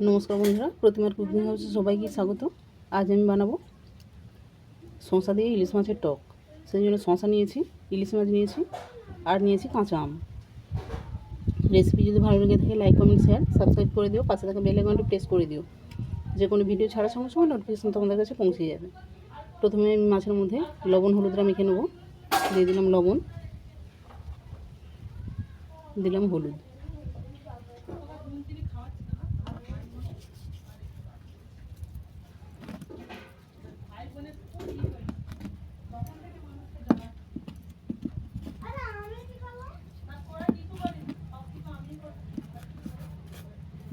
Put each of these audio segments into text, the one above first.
নমস্কার বন্ধুরা, প্রতিমার কুকিং হাউসে সবাইকে স্বাগত। আজ আমি বানাবো শশা দিয়ে ইলিশ মাছের টক। সেই জন্য শশা নিয়েছি, ইলিশ মাছ নিয়েছি, আর নিয়েছি কাঁচা আম। রেসিপি যদি ভালো লেগে থাকে লাইক কমেন্ট শেয়ার সাবস্ক্রাইব করে দিও। পাশে থাকা বেল আইকনটি প্রেস করে দিও। যে কোনো ভিডিও ছাড়ার সঙ্গে সঙ্গে নোটিফিকেশন তোমাদের কাছে পৌঁছে যাবে। প্রথমে আমি মাছের মধ্যে লবণ হলুদটা মেখে নেব। দিয়ে দিলাম লবণ, দিলাম হলুদ।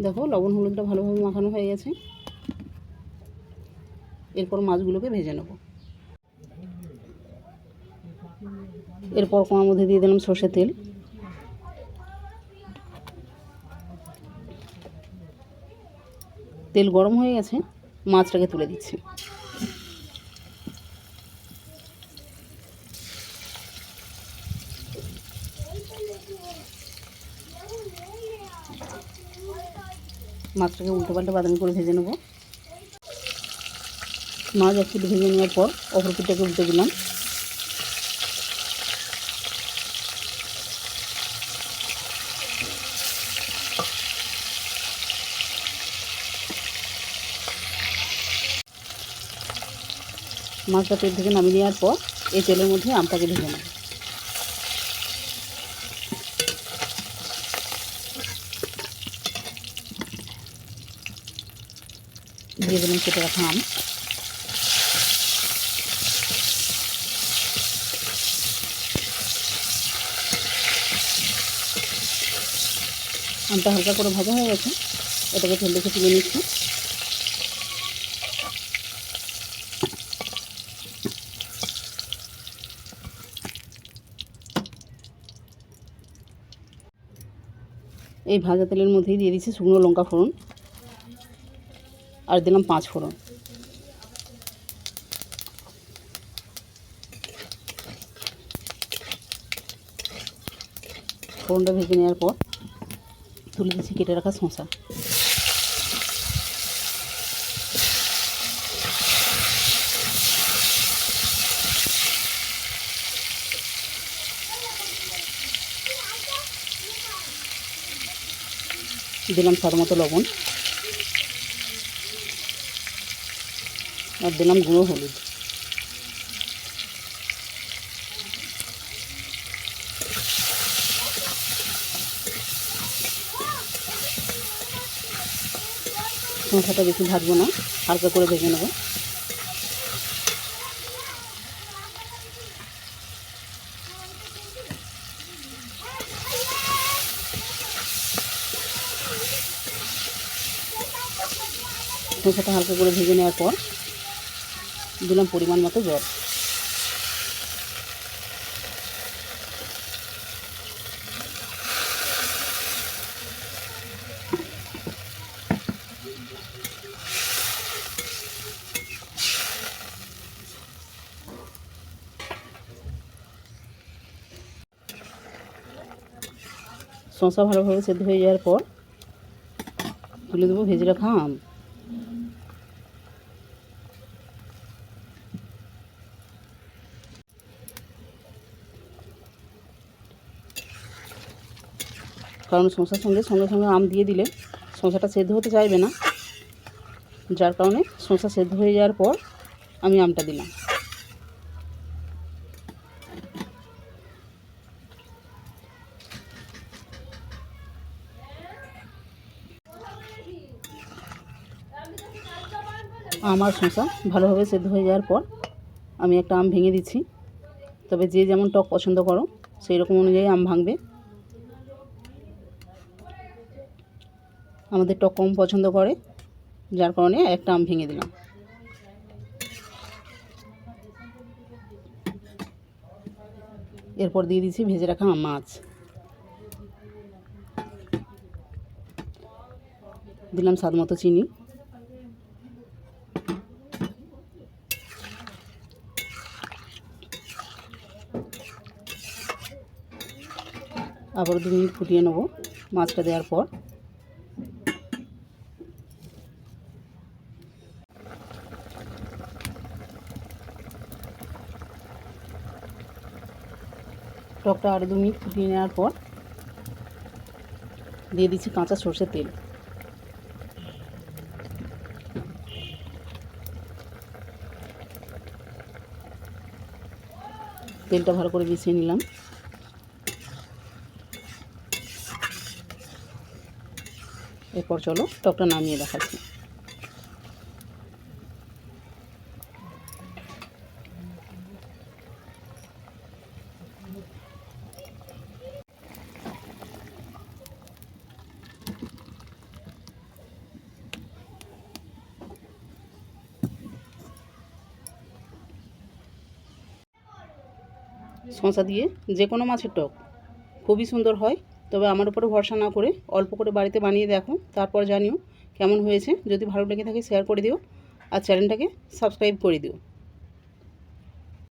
দেখো লবণ হলুদটা ভালোভাবে মাখানো হয়ে গেছে। এরপর মাছগুলোকে ভেজে নেব। এরপর কোমার মধ্যে দিয়ে দিলাম সর্ষে তেল। তেল গরম হয়ে গেছে, মাছটাকে তুলে দিচ্ছি। মাছটাকে উল্টো পাল্টা বাদামি করে ভেজে নেব। মাছ এক পিঠ ভেজে নেওয়ার পর অপর পিঠটাকে উল্টে দিলাম। মাছটা তেল থেকে নামিয়ে নেওয়ার পর এই তেলের মধ্যে আমটাকে ভেজে নেব। দিয়ে দিলাম কেটে রাখা আম। আমটা হালকা করে ভাজা হয়ে গেছে। এটাকে তেল দেখে তুলে নিচ্ছি। এই ভাজা তেলের মধ্যেই দিয়ে দিচ্ছি শুকনো লঙ্কা ফোড়ন। আর দিলাম পাঁচ ফোড়ন। ফোড়নটা ভেজে নেওয়ার পর তুলে দিচ্ছি কেটে রাখা শসা। দিলাম স্বাদ মতো লবণ। আর দিলাম গুঁড়ো হলুদ। শসাটা বেশি ভাজবো না, হালকা করে ভেজে নেব। শসাটা হালকা করে ভেজে নেওয়ার পর দিলাম পরিমাণ মতো জল। শশা ভালোভাবে সেদ্ধ হয়ে যাওয়ার পর তুলে দেবো ভেজে রাখা আম। কারণ শসার সঙ্গে সঙ্গে সঙ্গে আম দিয়ে দিলে শসাটা সেদ্ধ হতে চাইবে না। যার কারণে শসা সেদ্ধ হয়ে যাওয়ার পর আমি আমটা দিলাম। আমার শসা ভালোভাবে সেদ্ধ হয়ে যাওয়ার পর আমি একটা আম ভেঙে দিচ্ছি। তবে যে যেমন টক পছন্দ করো, সেই রকম অনুযায়ী আম ভাঙবে। আমাদের টক কম পছন্দ করে, যার কারণে একটা আম ভেঙে দিলাম। এরপর দিয়ে দিচ্ছি ভেজে রাখা মাছ। দিলাম স্বাদ মতো চিনি। আবার দু মিনিট ফুটিয়ে নেব মাছটা দেওয়ার পর। টকটা আরও দু মিনিট ফুটিয়ে নেওয়ার পর দিয়ে দিচ্ছি কাঁচা সর্ষের তেল। তেলটা ভালো করে মিশিয়ে নিলাম। এরপর চলো টকটা নামিয়ে দেখাচ্ছি। শশা দিয়ে যে কোনো মাছের টক। খুবই সুন্দর হয়, তবে আমার উপরে ভরসা না করে অল্প করে বাড়িতে বানিয়ে দেখো, তারপর জানিও কেমন হয়েছে। যদি ভালো লেগে থাকে শেয়ার করে দিও, আর চ্যানেলটাকে সাবস্ক্রাইব করে দিও।